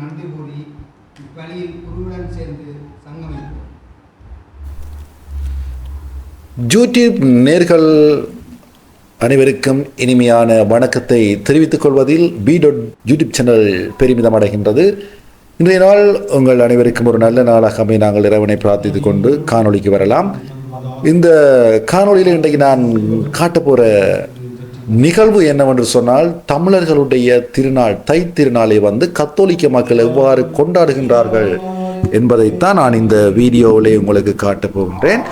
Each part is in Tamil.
நன்றி கூறி இப்பணியில் குருவுடன் சேர்ந்து சங்கமிப்போம் யூடியூப் நேர்கள் அனைவருக்கும் இனிமையான வணக்கத்தை தெரிவித்துக் கொள்வதில் பி டாட் யூடியூப் சேனல் பெருமிதம் அடைகின்றது. இன்றைய நாள் உங்கள் அனைவருக்கும் ஒரு நல்ல நாளாக அமை நாங்கள் இறைவனை பிரார்த்தித்து கொண்டு காணொளிக்கு வரலாம். இந்த காணொளியில் இன்றைக்கு நான் காட்டப்போகிற நிகழ்வு என்னவென்று சொன்னால் தமிழர்களுடைய திருநாள் தை திருநாளை வந்து கத்தோலிக்க மக்கள் எவ்வாறு கொண்டாடுகின்றார்கள் என்பதைத்தான் நான் இந்த வீடியோவிலே உங்களுக்கு காட்டப் போகின்றேன்.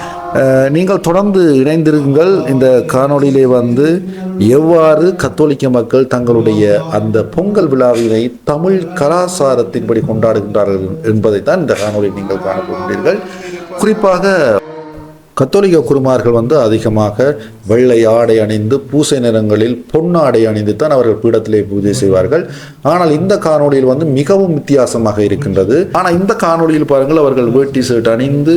நீங்கள் தொடர்ந்து இணைந்திருங்கள். இந்த காணொளியிலே வந்து எவ்வாறு கத்தோலிக்க மக்கள் தங்களுடைய அந்த பொங்கல் விழாவினை தமிழ் கலாச்சாரத்தின்படி கொண்டாடுகின்றார்கள் என்பதைத்தான் இந்த காணொலியை நீங்கள் காண குறிப்பாக கத்தோலிக்க குருமார்கள் வந்து அதிகமாக வெள்ளை ஆடை அணிந்து பூசை நிறங்களில் பொன்னாடை அணிந்து தான் அவர்கள் பீடத்திலே பூஜை செய்வார்கள். ஆனால் இந்த காணொளியில் வந்து மிகவும் வித்தியாசமாக இருக்கின்றது. ஆனால் இந்த காணொளியில் பாருங்கள் அவர்கள் வேட்டி ஷர்ட் அணிந்து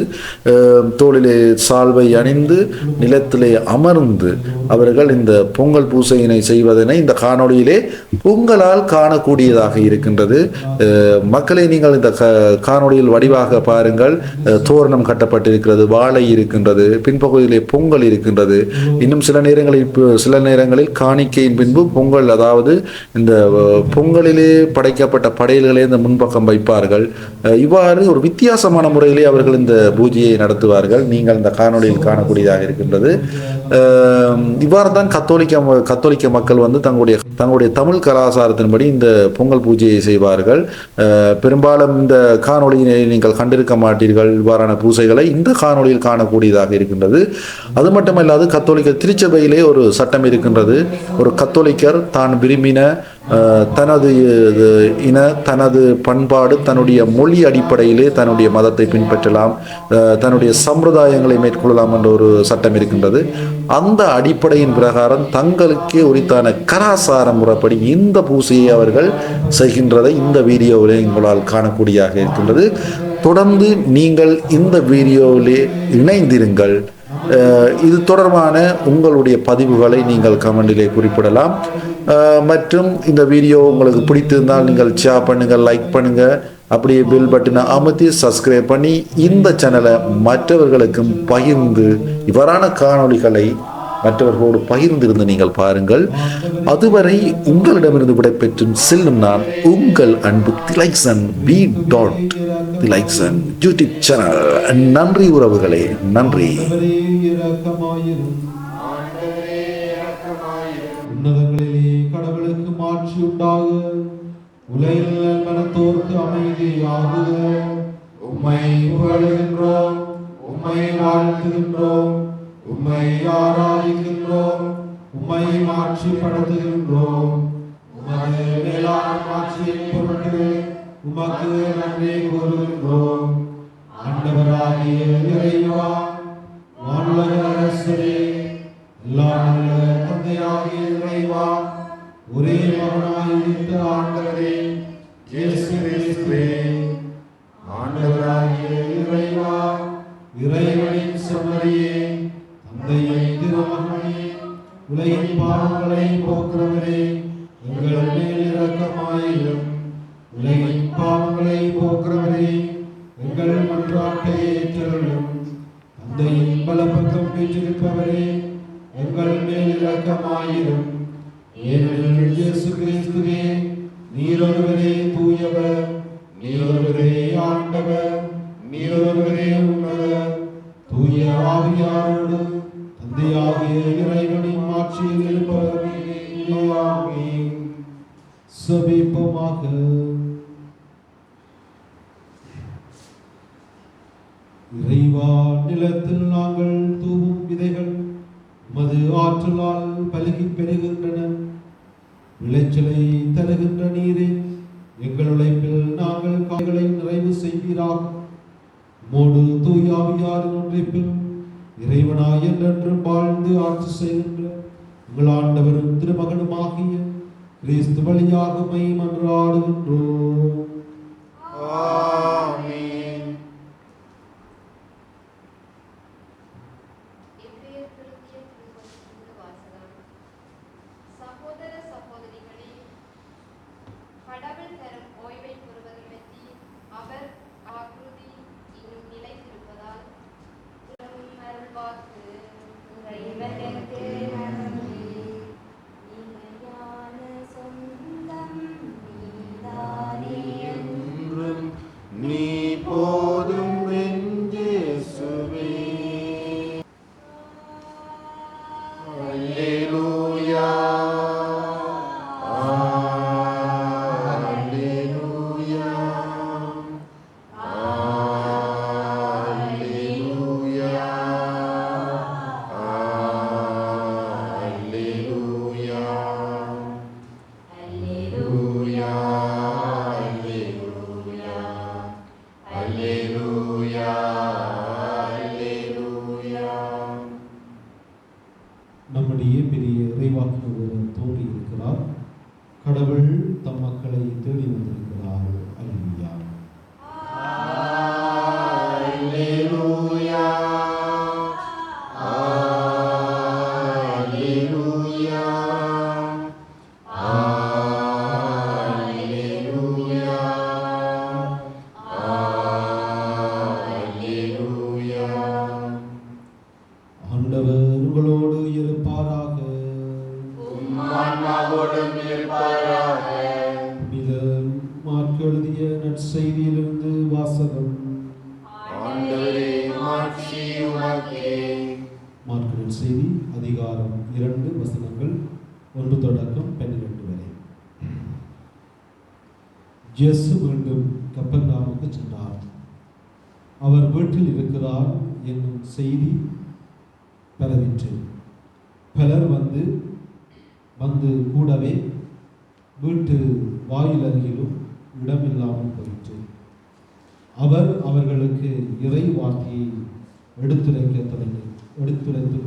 தோளிலே சால்வை அணிந்து நிலத்திலே அமர்ந்து அவர்கள் இந்த பொங்கல் பூசையினை செய்வதனை இந்த காணொளியிலே பொங்கலால் காணக்கூடியதாக இருக்கின்றது. மக்களை நீங்கள் இந்த க- காணொளியில் வடிவாக பாருங்கள். தோரணம் கட்டப்பட்டிருக்கிறது வாழை இருக்கின்றது. பின்பகுதியிலே பொங்கல் இருக்கின்றது. இன்னும் சில நேரங்களில் சில நேரங்களில் காணிக்கையின் பின்பு பொங்கல் அதாவது இந்த பொங்கலிலே படைக்கப்பட்ட படையல்களை இந்த முன்பக்கம் வைப்பார்கள். இவ்வாறு ஒரு வித்தியாசமான முறையிலே அவர்கள் இந்த பூஜையை நடத்துவார்கள். நீங்கள் இந்த காணொளியில் காணக்கூடியதாக இருக்கின்றது. இவ்வாறு தான் கத்தோலிக்க ம- கத்தோலிக்க மக்கள் வந்து தங்களுடைய தங்களுடைய தமிழ் கலாச்சாரத்தின்படி இந்த பொங்கல் பூஜையை செய்வார்கள். பெரும்பாலும் இந்த காணொலியினை நீங்கள் கண்டிருக்க மாட்டீர்கள். இவ்வாறான பூசைகளை இந்த காணொளியில் காணக்கூடியதாக இருக்கின்றது. அது மட்டுமல்லாது கத்தோலிக்க திருச்சபையிலே ஒரு சட்டம் இருக்கின்றது. ஒரு கத்தோலிக்கர் தான் விரும்பின தனது இது, இன தனது பண்பாடு தன்னுடைய மொழி அடிப்படையிலே தன்னுடைய மதத்தை பின்பற்றலாம் தன்னுடைய சம்பிரதாயங்களை மேற்கொள்ளலாம் என்ற ஒரு சட்டம் இருக்கின்றது. அந்த அடிப்படையின் பிரகாரம் தங்களுக்கே உரித்தான கலாசார முறைப்படி இந்த பூசையை அவர்கள் செய்கின்றதை இந்த வீடியோவிலே உங்களால் காணக்கூடியதாக இருக்கின்றது. தொடர்ந்து நீங்கள் இந்த வீடியோவிலே இணைந்திருங்கள். இது தொடர்பான உங்களுடைய பதிவுகளை நீங்கள் கமெண்டிலே குறிப்பிடலாம். மற்றும் இந்த வீடியோ உங்களுக்கு பிடித்திருந்தால் நீங்கள் ஷேர் பண்ணுங்கள் லைக் பண்ணுங்கள் அப்படியே பில் பட்டனை அமர்த்தி சப்ஸ்கிரைப் பண்ணி இந்த சேனலை மற்றவர்களுக்கும் பகிர்ந்து இவ்வாறான காணொளிகளை மற்றவர்களோடு பகிர்ந்திருந்து நீங்கள் பாருங்கள். அதுவரை உங்களிடமிருந்து விடைபெற்றும் செல்லும் நான் உங்கள் அன்பு Thilaisan B dot Thilaisan YouTube channel நன்றி உறவுகளே நன்றி. உன்னதங்களிலே கடவுளுக்கு மாட்சி உண்டாக உலகில் மனத்தோர்க்கு அமைதியாகுக. உம்மை புகழுகின்றோம் உம்மை வாழ்த்துகின்றோம் உம்மை ஆராதிக்கின்றோம் உம்மை மாட்சிப்படுத்துகின்றோம். உமது மேலான மாற்றியை பொருட்டு உமக்கு நன்றி கூறுகின்றோம். ஆண்டவராகிய இறைவா வானுலக அரசரே எல்லா நல்ல தந்தையாகிய இறைவா ஒரே மகனாய் இருந்த ஆண்டவரே இயேசு கிறிஸ்துவே. ஆண்டவராகிய இறைவா இறைவனின் செம்மறியே தந்தையை திருமகனே உலகின் பாவங்களை போக்குறவரே எங்கள் மேல் இரக்கமாயிரும். விளைச்சலை தருகின்ற நீரே எங்கள் உழைப்பில் நாங்கள் காய்களை நிறைவு செய்வீராக மோடு தூயாவியாரின் ஒன்றைப்பில் இறைவனாய் என்றென்றும் வாழ்ந்து ஆட்சி செய்கின்ற உங்கள் ஆண்டவரும் திருமகனுமாகிய கிறிஸ்து வழியாக மை மன்றாடுகின்றோம்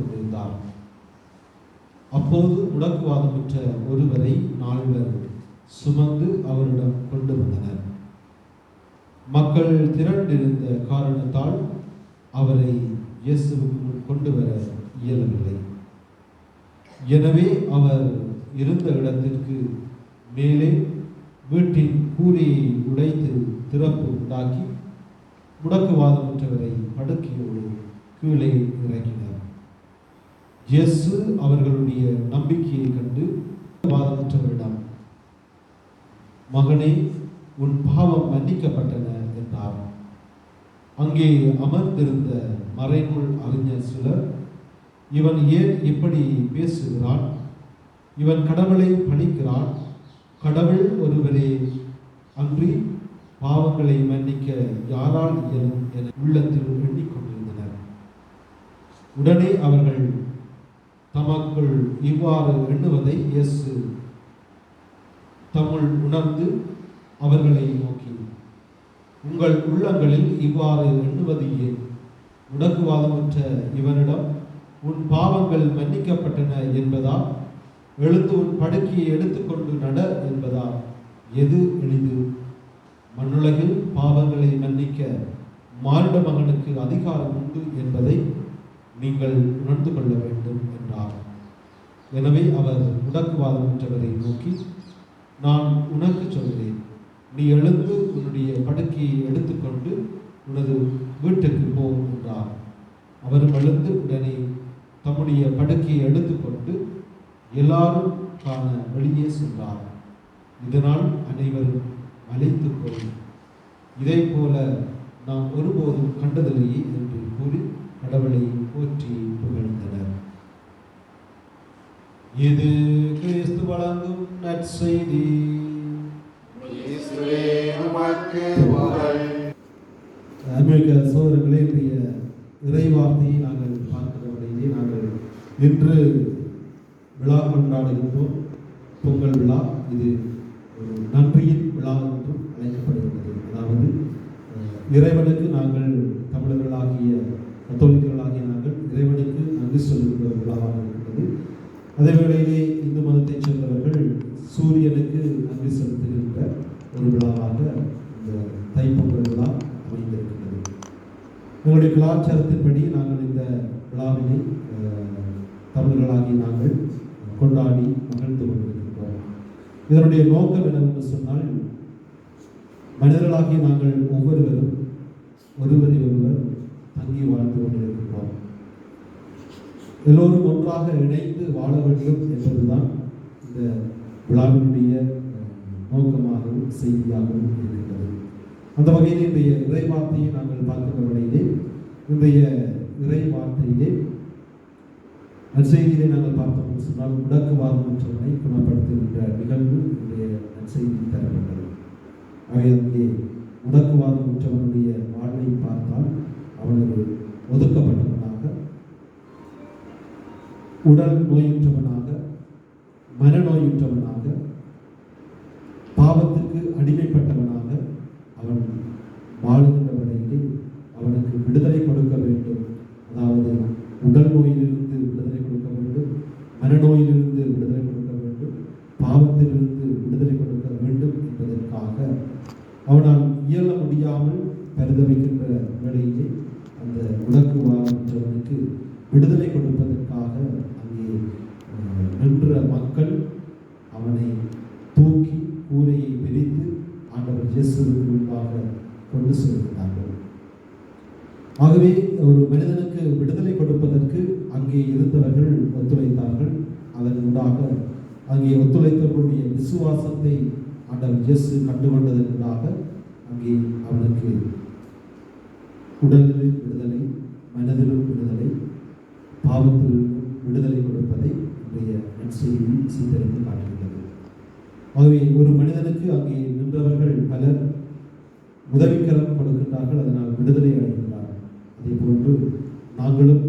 கொண்டிருந்தார் அப்போது முடக்குவாதமுற்ற ஒருவரை நால்வர் சுமந்து அவரிடம் கொண்டு வந்தனர். மக்கள் திரண்டிருந்த காரணத்தால் அவரை இயேசுவுக்கு கொண்டு வர இயலவில்லை. எனவே அவர் இருந்த இடத்திற்கு மேலே வீட்டின் கூரையை உடைத்து திறப்பு உண்டாக்கி முடக்குவாதமற்றவரை படுக்கையோடு கீழே இறக்கினார் இயேசு அவர்களுடைய நம்பிக்கையை கண்டு வாதமற்றவரிடம் மகனே உன் பாவம் மன்னிக்கப்பட்டன என்றார். அங்கே அமர்ந்திருந்த மறைநூல் அறிஞர் சிலர் இவன் ஏன் இப்படி பேசுகிறான்? இவன் கடவுளை பணிக்கிறான். கடவுள் ஒருவரே அன்றி பாவங்களை மன்னிக்க யாரால் இயலும் என உள்ளத்தில் எண்ணிக்கொண்டிருந்தனர் உடனே அவர்கள் தமக்குள் இவ்வாறு எண்ணுவதை இயேசு தமிழ் உணர்ந்து அவர்களை நோக்கி உங்கள் உள்ளங்களில் இவ்வாறு எண்ணுவது ஏன்? முடக்குவாதமற்ற இவனிடம் உன் பாவங்கள் மன்னிக்கப்பட்டன என்பதா? எழுந்து உன் படுக்கையை எடுத்துக்கொண்டு நட என்பதா? எது எளிது? மண்ணுலகில் பாவங்களை மன்னிக்க மானிட மகனுக்கு அதிகாரம் உண்டு என்பதை நீங்கள் உணர்ந்து கொள்ள வேண்டும். ஆகும். எனவே அவர் முடக்குவாதமற்றவரை நோக்கி நான் உனக்கு சொல்கிறேன். நீ எழுந்து உன்னுடைய படுக்கையை எடுத்துக்கொண்டு உனது வீட்டுக்கு போ என்றார். அவரும் எழுந்து உடனே தம்முடைய படுக்கையை எடுத்துக்கொண்டு எல்லாரும் காண வெளியே சென்றார். இதனால் அனைவரும் அழைத்து போய் இதை போல நாம் ஒருபோதும் கண்டதில்லையே என்று கூறி கடவுளை போற்றி புகழ்ந்தனர். இது கிறிஸ்து வழங்கும் நற்செய்தி. அமெரிக்க சோதரர்களே இன்றைய இறைவார்த்தையை நாங்கள் பார்க்கிற வழியிலே நாங்கள் இன்று விழா கொண்டாடுகின்றோம். பொங்கல் விழா. இது நன்றியின் விழா என்றும் அழைக்கப்படுகிறது அதாவது இறைவனுக்கு நாங்கள் தமிழர்களாகிய கத்தோலிக்கர்களாகிய நாங்கள் இறைவனுக்கு நன்றி சொல்லுகின்ற ஒரு விழாவாக இருக்கிறது அதே வேளையிலே இந்து மதத்தைச் சேர்ந்தவர்கள் சூரியனுக்கு நன்றி செலுத்துகின்ற ஒரு விழாவாக இந்த தைப்பொங்கல் விழா அமைந்திருக்கிறது எங்களுடைய கலாச்சாரத்தின்படி நாங்கள் இந்த விழாவினை தமிழர்களாகி நாங்கள் கொண்டாடி மகிழ்ந்து கொண்டிருக்கின்றோம். இதனுடைய நோக்கம் என்னவென்று சொன்னால் மனிதர்களாகி நாங்கள் ஒவ்வொருவரும் ஒருவரை ஒருவர் தங்கி வாழ்ந்து கொண்டிருக்கின்றோம். எல்லோரும் ஒன்றாக இணைந்து வாழ வேண்டும் என்பதுதான் இந்த விழாவினுடைய நோக்கமாகவும் செய்தியாகவும் இருக்கின்றது. அந்த வகையில் இன்றைய இறை வார்த்தையை நாங்கள் பார்க்கிற வகையிலே இன்றைய இறை வார்த்தையிலே நற்செய்தியிலே நாங்கள் பார்த்தோம் என்று சொன்னால் முடக்குவாதமற்றவனை குணப்படுத்துகின்ற நிகழ்வு இன்றைய நற்செய்தி தரப்பட்டது ஆகவே அங்கே முடக்குவாதமற்றவனுடைய வாழ்வை பார்த்தால் அவனுக்கு ஒதுக்கப்பட்டது உடல் நோயுற்றவனாக மனநோயுற்றவனாக பாவத்திற்கு அடிமைப்பட்டவனாக அவன் வாழுகின்ற வரையிலே அவனுக்கு விடுதலை கொடுக்க வேண்டும். அதாவது உடல் நோயிலிருந்து விடுதலை கொடுக்க வேண்டும் மனநோயிலிருந்து விடுதலை கொடுக்க வேண்டும் பாவத்திலிருந்து விடுதலை கொடுக்க வேண்டும் என்பதற்காக அவனால் இயல முடியாமல் பரிதவிக்கின்ற வேளையிலே அந்த முடக்குவாதமற்றவனுக்கு விடுதலை கொடுப்பதற்காக அங்கே நின்ற மக்கள் அவனை தூக்கி கூரையை பிரித்து ஆண்டவர் இயேசுவுக்கு முன்பாக கொண்டு சென்றிருந்தார்கள் ஆகவே ஒரு மனிதனுக்கு விடுதலை கொடுப்பதற்கு அங்கே இருந்தவர்கள் ஒத்துழைத்தார்கள். அதன் ஊடாக அங்கே ஒத்துழைத்தவர்களுடைய விசுவாசத்தை ஆண்டவர் இயேசு கண்டுகொண்டதற்காக அங்கே அவனுக்கு உடலிலும் விடுதலை மனதிலும் விடுதலை பாவத்திலும் விடுதலை கொடுப்பதை இன்றைய நற்செய்தியும் சீர்திருத்தி காட்டுகின்றது ஆகவே ஒரு மனிதனுக்கு அங்கே நின்றவர்கள் பலர் உதவிக்கரம் கொடுக்கின்றார்கள் அதனால் விடுதலை அடைகின்றார்கள். அதே போன்று நாங்களும்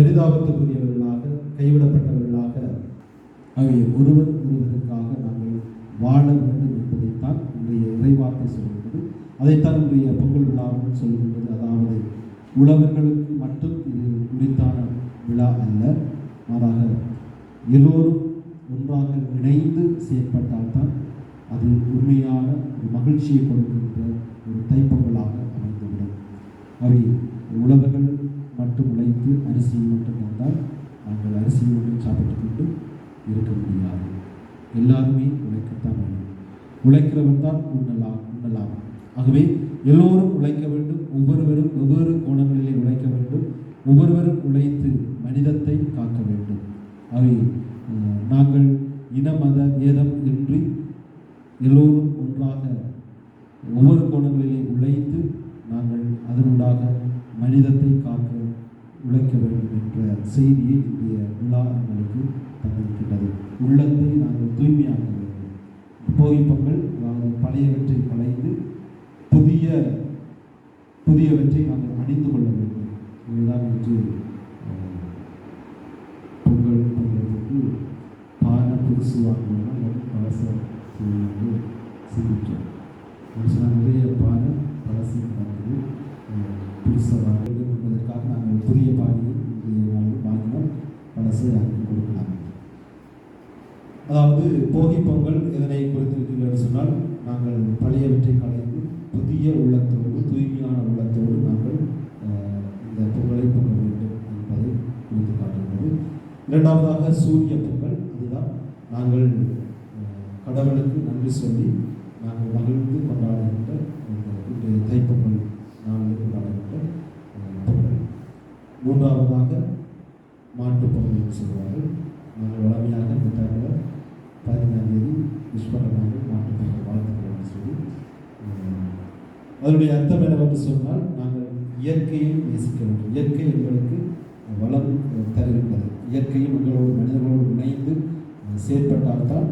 பெரிதாபத்துக்குரியவர்களாக கைவிடப்பட்டவர்களாக ஆகிய ஒருவர் ஒருவருக்காக நாங்கள் வாழ வேண்டும் என்பதைத்தான் இன்றைய இறைவார்த்தை சொல்கின்றது அதைத்தான் இன்றைய பொங்கல் விழாவும் சொல்கின்றது அதாவது உழவர்களுக்கு மட்டும் இது உரித்தான விழா அல்ல. மாறாக எல்லோரும் ஒன்றாக இணைந்து செயற்பட்டால்தான் அது உண்மையான ஒரு மகிழ்ச்சியை கொடுக்கின்ற ஒரு தைப்பொங்கலாக அமைந்துவிடும். அவை உழவர்கள் மட்டும் உழைத்து அரிசியை மட்டும் வந்தால் நாங்கள் அரிசியை மட்டும் சாப்பிட்டு கொண்டு இருக்க முடியாது. எல்லாருமே உழைக்கத்தான் வேண்டும். உழைக்கிறவன் தான் உண்ணலாம் உண்ணலாம் ஆகவே எல்லோரும் உழைக்க வேண்டும். ஒவ்வொருவரும் வெவ்வேறு கோணங்களிலே உழைக்க வேண்டும். ஒவ்வொருவரும் உழைத்து மனிதத்தை காக்க வேண்டும். அவை நாங்கள் இன மத வேதம் இன்றி எல்லோரும் ஒன்றாக ஒவ்வொரு கோணங்களிலே உழைத்து நாங்கள் அதனூடாக மனிதத்தை காக்க உழைக்க வேண்டும் என்ற செய்தியை இன்றைய விழா எங்களுக்கு தந்திருக்கின்றது. உள்ளத்தை நாங்கள் தூய்மையாக்க வேண்டும். போகி பொங்கல் அதாவது பழையவற்றை களைந்து புதிய புதியவற்றை நாங்கள் அணிந்து கொள்ள வேண்டும். இதுதான் இன்று பொங்கல் பொங்கலுக்கு பான புதுசு வாங்கணும்னா பழச செய்யணும்னு சிந்திச்சோம் ஒரு சில நிறைய பானை பழசு வாங்குது புதுசாக வாங்குறது என்பதற்காக நாங்கள் புதிய பானையை இன்றைய நாளில் வாங்கினோம் கொடுக்கலாம். அதாவது போகி பொங்கல் எதனை குறித்திருக்கின்றது சொன்னால் நாங்கள் பழையவற்றை கலைந்து புதிய உள்ளத்தோடு தூய்மையான உள்ளத்தோடு நாங்கள் இந்த பொங்கலை பொங்க வேண்டும் என்பதை குறித்து காட்டுகிறது. இரண்டாவதாக சூரிய பொங்கல் அதுதான் நாங்கள் கடவுளுக்கு நன்றி சொல்லி நாங்கள் மகிழ்ந்து கொண்டாடுகின்ற இந்த தைப்பொங்கல் மூன்றாவதாக மாட்டுப் பொங்கல் சொல்வார்கள் நாங்கள் வளமையாக இந்த டைமில் பதினஞ்சாம் தேதி விஸ்வகர்மாவுக்கு மாட்டுப் பொங்கல் வாழ்த்துக்கள் சொல்லி அதனுடைய அர்த்தம் என்னவென்று சொன்னால் நாங்கள் இயற்கையை நேசிக்க வேண்டும். இயற்கை எங்களுக்கு வளம் தருகின்றது. இயற்கையும் எங்களோடு மனிதர்களோடு இணைந்து செயற்பட்டால்தான்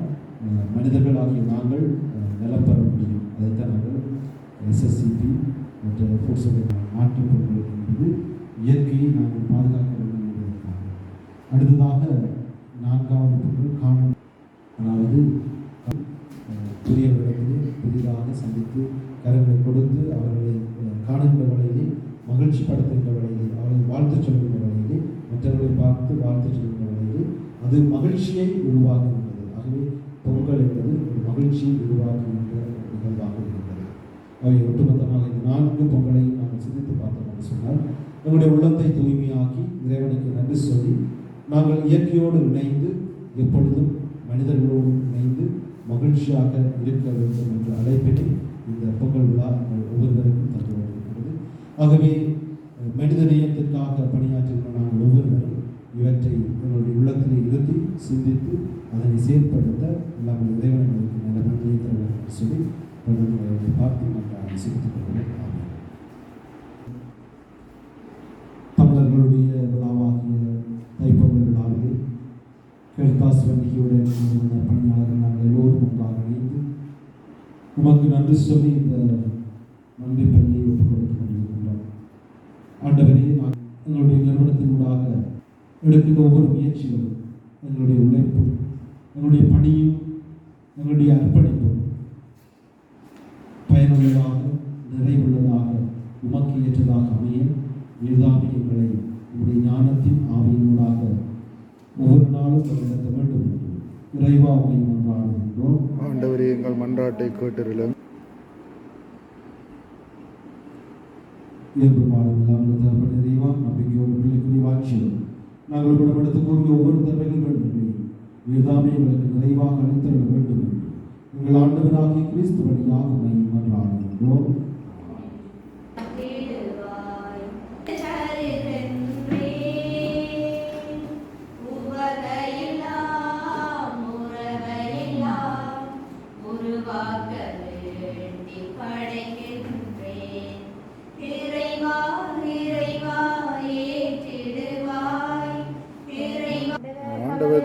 மனிதர்கள் ஆகிய நாங்கள் நிலம் பெற முடியும். அதைத்தான் நாங்கள் எஸ்எஸ்சிபி மற்ற ஃபுட்ஸ் மாட்டுப் பொருட்கள் என்பது இயற்கையை நாங்கள் பாதுகாக்க வேண்டும் என்பதற்காக. அடுத்ததாக நான்காவது பொருள் காணும். அதாவது அஹ், புதிதாக சந்தித்து கரங்களை கொடுத்து அவர்களை காணுகின்ற வழியிலே மகிழ்ச்சி படுத்துகின்ற வகையிலே அவர்களை வாழ்த்து சொல்கின்ற வழியிலே மற்றவர்களை பார்த்து வாழ்த்து சொல்கின்ற வழியிலே அது மகிழ்ச்சியை உருவாக்குகின்றது. ஆகவே பொங்கல் என்பது ஒரு மகிழ்ச்சியை உருவாக்குகின்ற நிகழ்வாக இருக்கின்றது. அவை ஒட்டுமொத்தமாக இந்த நான்கு பொங்கலையும் நாங்கள் சிந்தித்து பார்த்தோம் என்று நம்முடைய உள்ளத்தை தூய்மையாக்கி இறைவனுக்கு நன்றி சொல்லி நாங்கள் இயற்கையோடு இணைந்து எப்பொழுதும் மனிதர்களோடு இணைந்து மகிழ்ச்சியாக இருக்க வேண்டும் என்ற அழைப்பினை இந்த பொங்கல் விழா ஒவ்வொருவருக்கும் தந்து கொண்டிருக்கிறது ஆகவே மனித நேயத்திற்காக பணியாற்றுகிற நாங்கள் ஒவ்வொருவரும் இவற்றை எங்களுடைய உள்ளத்திலே இருத்தி சிந்தித்து அதனை செயல்படுத்த நாங்கள் இறைவனுக்கு நல்ல நன்றியை தர சொல்லி பார்த்து நாங்கள் அதை கொள்கிறோம் ஆமென். கெல்தாஸ் வங்கியுடன் பணியாளர்கள் நாங்கள் எல்லோரும் ஒன்றாக இணைந்து உமக்கு நன்றி சொல்லி இந்த நன்றி பள்ளியை ஒப்புக் கொடுத்துக் கொண்டிருக்கின்றோம். ஆண்டவரே நான் எங்களுடைய நிறுவனத்தினூடாக எடுக்கின்ற ஒவ்வொரு முயற்சிகளும் எங்களுடைய உழைப்பும் எங்களுடைய பணியும் எங்களுடைய அர்ப்பணிப்பும் பயனுள்ளதாக நிறைவுள்ளதாக உமக்கு ஏற்றதாக அமைய இதுதாமே எங்களை உங்களுடைய ஞானத்தின் ஆவியினூடாக நடத்த வேண்டும் இறைவா மன்றாடுகின்றோம் ஆண்டவரே எங்கள் மன்றாட்டை கேட்டருளும். நாங்கள் கூறிய ஒவ்வொரு தேவைகள் வேண்டுமே வேதாமே எங்களுக்கு நிறைவாக அளித்தர வேண்டும். என்று எங்கள் ஆண்டவராகிய கிறிஸ்து வழியாக மன்றாடுகின்றோம்.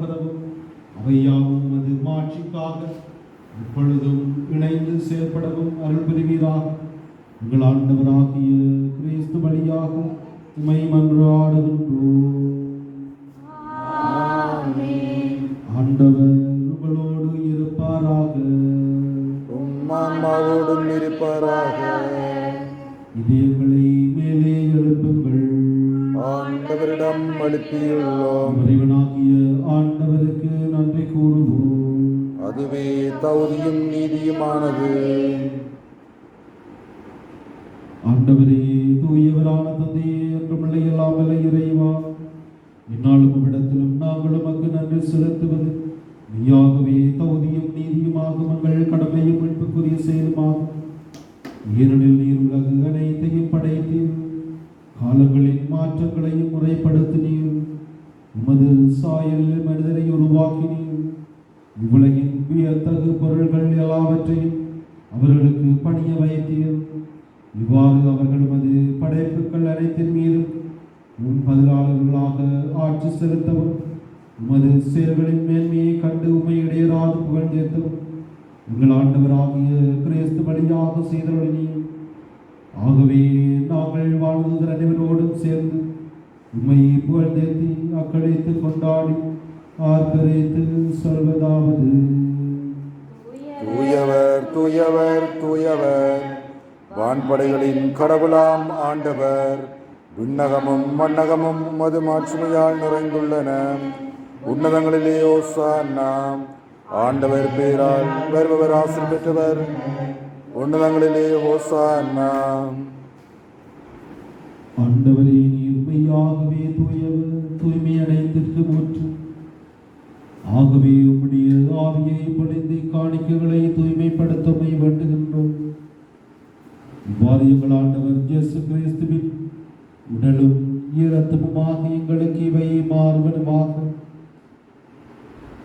பெறவும் அவையாவும் உமது மாட்சிக்காக இப்பொழுதும் இணைந்து செயல்படவும் அருள் புரிவீராக உங்கள் ஆண்டவராகிய கிறிஸ்து வழியாக உமை மன்றாடுகின்றோம் ஆண்டவர் உங்களோடு இருப்பாராக. உம்மாவோடும் இருப்பாராக. இதயங்களை மேலே எழுப்புங்கள். ஆண்டவரிடம் அழுப்பியுள்ளோம் நீதியுமானது அவர்களுக்கு பணிய வைத்தீர் இவ்வாறு அவர்கள் உமது படைப்புகள் அனைத்தின் மீதும் உன் பதிலாளர்களாக ஆட்சி செலுத்தவும் உமது செயல்களின் மேன்மையை கண்டு உமை இடையராது புகழ்ந்தேத்தவும் எங்கள் ஆண்டவராகிய கிறிஸ்து வழியாக செய்தருளினீர். ஆகவே நாங்கள் வாழ்ந்ததர் அனைவரோடும் சேர்ந்து உம்மை புகழ்ந்தேத்தி அக்கடைத்து கொண்டாடி ஆர்ப்பரித்து சொல்வதாவது தூயவர் தூயவர் தூயவர். வான்படைகளின் கடவுளாம் ஆண்டவர். விண்ணகமும் மண்ணகமும் மது மாட்சிமையால் நிறைந்துள்ளன. உன்னதங்களிலே நாம் ஆண்டவர் பேரால் வருபவர் ஆசிர் பெற்றவர். உன்னதங்களிலே ஓசானா ஆண்டவரே நீ உண்மையாகவே தூயவர் தூய்மை அடைந்திருக்க மூற்று ஆகவே உம்முடைய ஆவியை பொழிந்து காணிக்கைகளை தூய்மைப்படுத்தமை வேண்டுகின்றோம். இவ்வாறு எங்கள் ஆண்டவர் இயேசு கிறிஸ்துவின் உடலும் ஈரத்தமுமாக எங்களுக்கு இவை மாறுவனவாக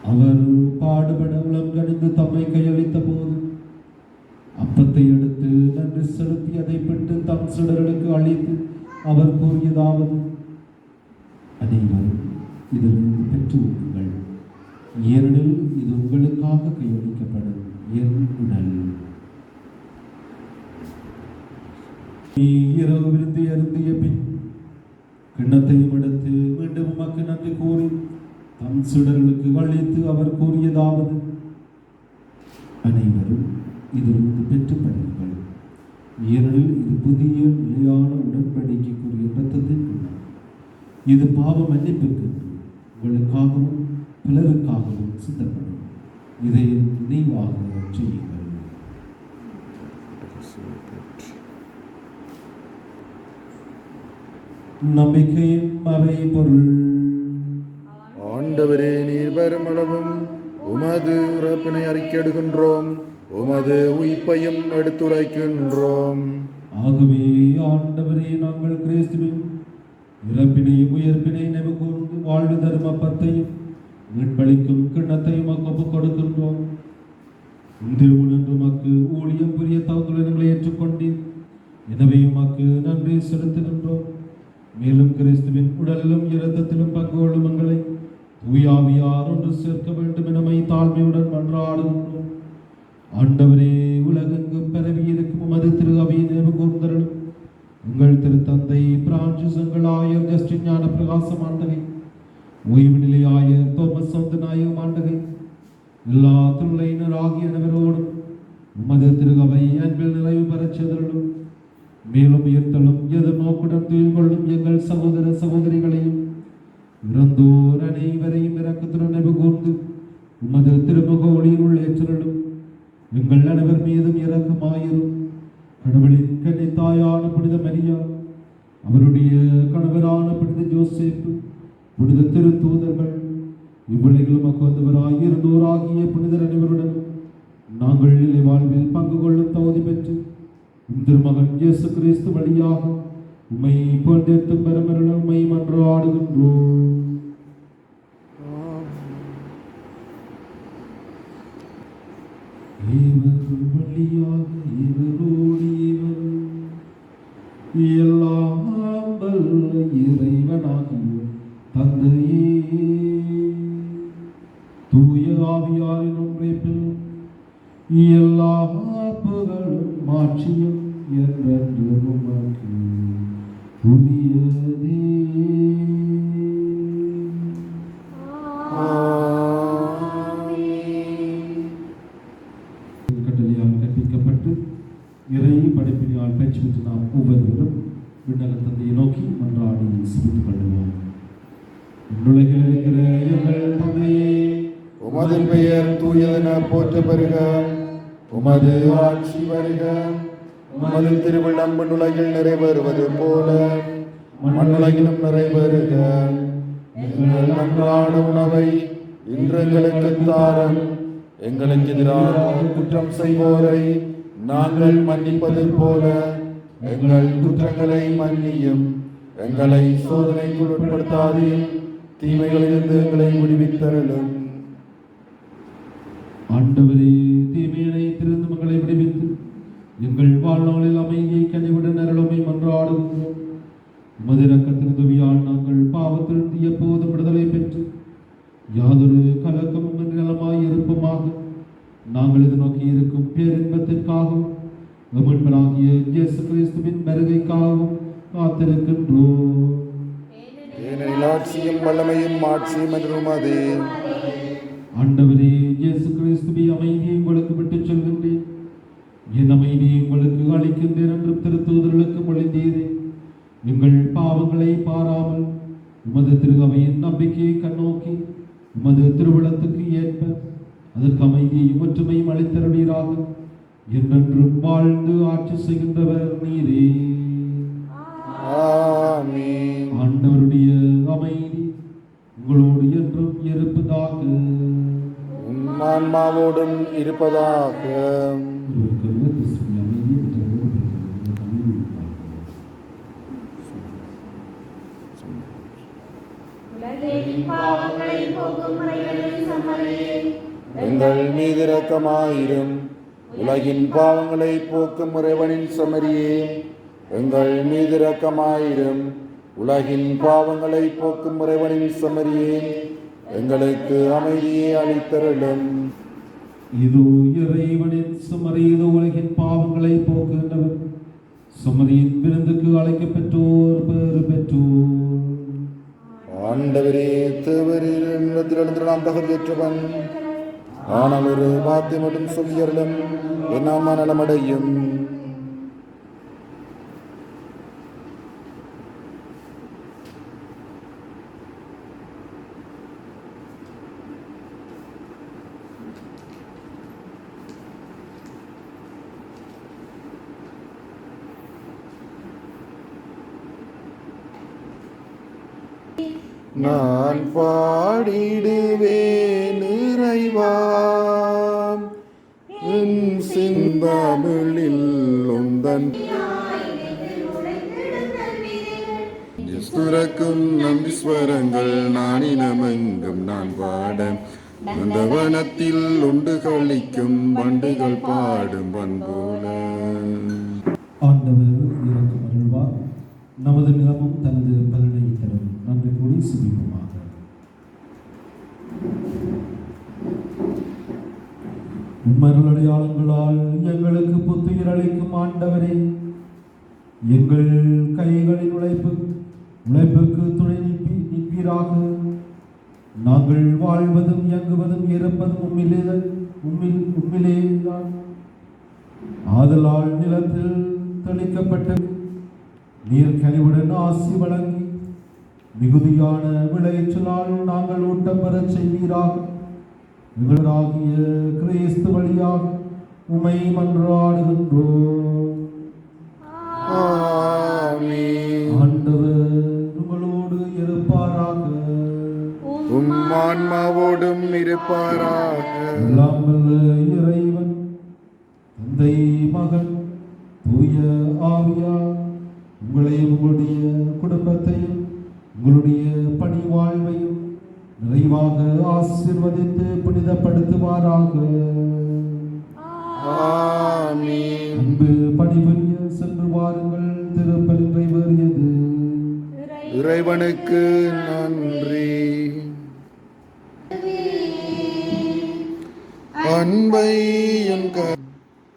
அவர் பாடுபட உளம் கணிந்து தம்மை கையளித்த போது அப்பத்தை எடுத்து நன்றி செலுத்தி அதை பெற்று தம் சிலர்களுக்கு அளித்து அவர் கூறியதாவது அனைவரும் இதிலிருந்து பெற்று ஏனெனில் இது உங்களுக்காக கையளிக்கப்படும் என் உடல் நீ இரவு விருந்து அருந்திய பின் கிண்ணத்தையும் எடுத்து மீண்டும் உமக்கு நன்றி கூறி தம் சுடர்களுக்கு வழித்து அவர் கூறியதாவது அனைவரும் இதிலிருந்து பெற்று படுங்கள் ஏனெனில் இது புதிய நிலையான உடன்படிக்கைக்குரிய இரத்தத்தின் இது பாவ மன்னிப்புக்கு உங்களுக்காகவும் பிறருக்காகவும் சித்தப்படும். இதை நினைவாக செய்யுங்கள். நம்பிக்கையின் மறை பொருள். ஆண்டவரே நீர் வருமளவும் உமது இறப்பினை அறிக்கையிடுகின்றோம். உமது உயிர்ப்பையும் எடுத்துரைக்கின்றோம். ஆகவே ஆண்டவரே நாங்கள் கிறிஸ்துவின் இறப்பினையும் உயர்ப்பினை கூர்ந்து வாழ்வு தரும் அப்பத்தையும் கிண்ணத்தை உமக்கு ஒப்புக் கொடுக்கின்றோம். திருமுன்று உமக்கு ஊழியம் புரிய தகுதிகளை ஏற்றுக்கொண்டீர். எனவே உமக்கு நன்றி செலுத்துகின்றோம். மேலும் கிறிஸ்துவின் உடலிலும் இரத்தத்திலும் பங்கு கொள்ளும் எங்களை தூயாவியார் ஒன்று சேர்க்க வேண்டும் என தாழ்மையுடன் மன்றாடுகின்றோம். ஆண்டவரே உலகெங்கும் பரவி இருக்கும் மது திரு நினைவு கூர்ந்தருளும் உங்கள் திருத்தந்தை பிரான்சிஸ் எங்கள் ஆயர் ஜஸ்டின் ஞான பிரகாசம் ஆண்டனை ஓய்வு நிலை ஆயர் தோமஸ் ஆண்டகை எல்லா திருளையினர் ஆகிய அனைவரோடும் உமது திருகவை அன்பில் நிறைவு பெறச் செய்தருளும். மேலும் உயர்த்தலும் எது துயில் கொள்ளும் எங்கள் சகோதர சகோதரிகளையும் இறந்தோர் அனைவரையும் இறக்கத்துடன் நினைவு கூர்ந்து உமது திருமுக ஒளியினுள் ஏற்றலும் எங்கள் அனைவர் மீதும் இறக்கமாயிரும் கடவுளின் கன்னித்தாயான புனித மரியா அவருடைய கணவரான புனித ஜோசேப்பு புனித திரு தூதர்கள் இவ்வுலகிலும் வந்தவராய் இருந்தோராகிய புனிதர் அனைவருடன் நாங்கள் நிலை வாழ்வில் பங்கு கொள்ளும் தகுதி பெற்று உம் திருமகன் இயேசு கிறிஸ்து வழியாக உமை போன்றேத்தும் பெருமருள உமை மன்றாடுகின்றோம் இவர் வழியாக இவரோடு இவர் எல்லாம் வல்ல இறைவனாகிய தந்தையே தூய ஆவியாரின் ஒன்றைப்பில் எல்லா புகழும் மாற்றியும் என்றென்று உமக்கு புதியதே. கட்டளையால் கற்பிக்கப்பட்டு இறை படைப்பினால் பயிற்சி பெற்று நாம் ஒவ்வொருவரும் விண்ணக தந்தையை நோக்கி மன்றாடி சிரித்துக் கொள்வோம் உலகில் இருக்கிற எங்கள் தந்தையே உமது பெயர் தூயதென போற்ற பெறுக உமது ஆட்சி வருக. உமது திருவிழம் உலகில் நிறைவேறுவது போல. மண்ணுலகிலும் நிறைவேறுக. எங்கள் அன்றாட உணவை இன்று எங்களுக்கு தாரம். எங்களுக்கு எதிராக குற்றம் செய்வோரை நாங்கள் மன்னிப்பது போல. எங்கள் குற்றங்களை மன்னியும். எங்களை சோதனை உட்படுத்தாதையும் தீமைகளிலிருந்து எங்களை விடுவித்தருளும். ஆண்டவரே தீமையினை திறந்து மக்களை விடுவித்து எங்கள் வாழ்நாளில் அமைதியை கனிவிட நரளுமை மன்றாடுகின்றோம் உமது இரக்கத்தின் உதவியால் நாங்கள் பாவத்திலிருந்து எப்போதும் விடுதலை பெற்று யாதொரு கலக்கமும் நலமாய் இருப்போமாக. நாங்கள் இது நோக்கி இருக்கும் பேரின்பத்திற்காகவும் எமன்பராகிய இயேசு கிறிஸ்துவின் வருகைக்காகவும் காத்திருக்கின்றோம். ஆட்சியும் வல்லமையும் ஆட்சியும் என்றும் அதே ஆண்டவரே இயேசு கிறிஸ்துவை அமைதியை உங்களுக்கு விட்டுச் செல்கின்றேன். என் அமைதியை உங்களுக்கு அளிக்கின்றேன் என்று திருத்தூதர்களுக்கு மொழிந்தீரே. எங்கள் பாவங்களை பாராமல் உமது திருகவையின் நம்பிக்கையை கண்ணோக்கி உமது திருவிழத்துக்கு ஏற்ப அதற்கு அமைதியையும் ஒற்றுமையும் அளித்தருளீராக. என்றென்றும் வாழ்ந்து ஆட்சி செய்கின்றவர் நீரே. ஆமென். இருப்பதாக. ஆன்மாவோடும் இருப்பதாக. எங்கள் மீது இரக்கமாயிரும். உலகின் பாவங்களை போக்கும் இறைவனின் சமரியே. எங்கள் மீது இரக்கமாயிரும். உலகின் பாவங்களை போக்கும் இறைவனின் சமரியே. எங்களுக்கு அமைதியை அளித்தருளும். இதோ இறைவனின் சுமரி இதோ உலகின் பாவங்களை போக்குகின்றவர். சுமரியின் விருந்துக்கு அழைக்கப்பெற்றோர் பேறு பெற்றோர். ஆண்டவரே தேவரீர் இடத்திலிருந்து நாம் தகுதியற்றவன். வார்த்தை மட்டும் சொல்லியருளும் என்னாம நலமடையும். நான் பாடிடுவேன் நிறைவாம் என் சிந்தமிழில் உந்தன் துறக்கும் நம்பீஸ்வரங்கள் நானினமெங்கும் நான் பாட அந்த வனத்தில் உண்டு கழிக்கும் வண்டுகள் பாடும் பண்போல. ஆண்டவர் இறக்கும் அருள்வார் நமது நிலமும் தனது பலனை தரும் நன்றி கூறி உம்மருள் அடையாளங்களால் எங்களுக்கு புத்துயிர் அளிக்கும் ஆண்டவரே. எங்கள் கைகளின் உழைப்பு உழைப்புக்கு துணை நிற்பி நிற்பீராக. நாங்கள் வாழ்வதும் இயங்குவதும் இருப்பதும் உம்மிலே உம்மில் உம்மிலேதான் ஆதலால் நிலத்தில் தெளிக்கப்பட்ட நீர் கனிவுடன் ஆசி வழங்கி மிகுதியான விளைச்சலால் நாங்கள் ஊட்டம் பெறச் செய்வீராக எங்களாகிய கிறிஸ்து வழியாக உமை மன்றாடுகின்றோம். ஆண்டவர் உங்களோடு இருப்பாராக. உம் ஆன்மாவோடும் இருப்பாராக. எல்லாம் இறைவன் தந்தை மகன் தூய ஆவியார் உங்களையும் உங்களுடைய குடும்பத்தையும் உங்களுடைய பணி வாழ்வையும் நிறைவாக ஆசீர்வதித்து புனிதப்படுத்துவாராக. அன்பு பணிபுரிய சென்று வாருங்கள் திருப்பலி நிறைவேறியது இறைவனுக்கு நன்றி. அன்பை என்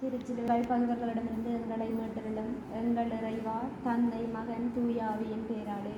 திருச்சிலுவை பங்குகளிடமிருந்து எங்களை மீட்டரிலும் எங்கள் இறைவா தந்தை மகன் தூயாவியின் பேராலே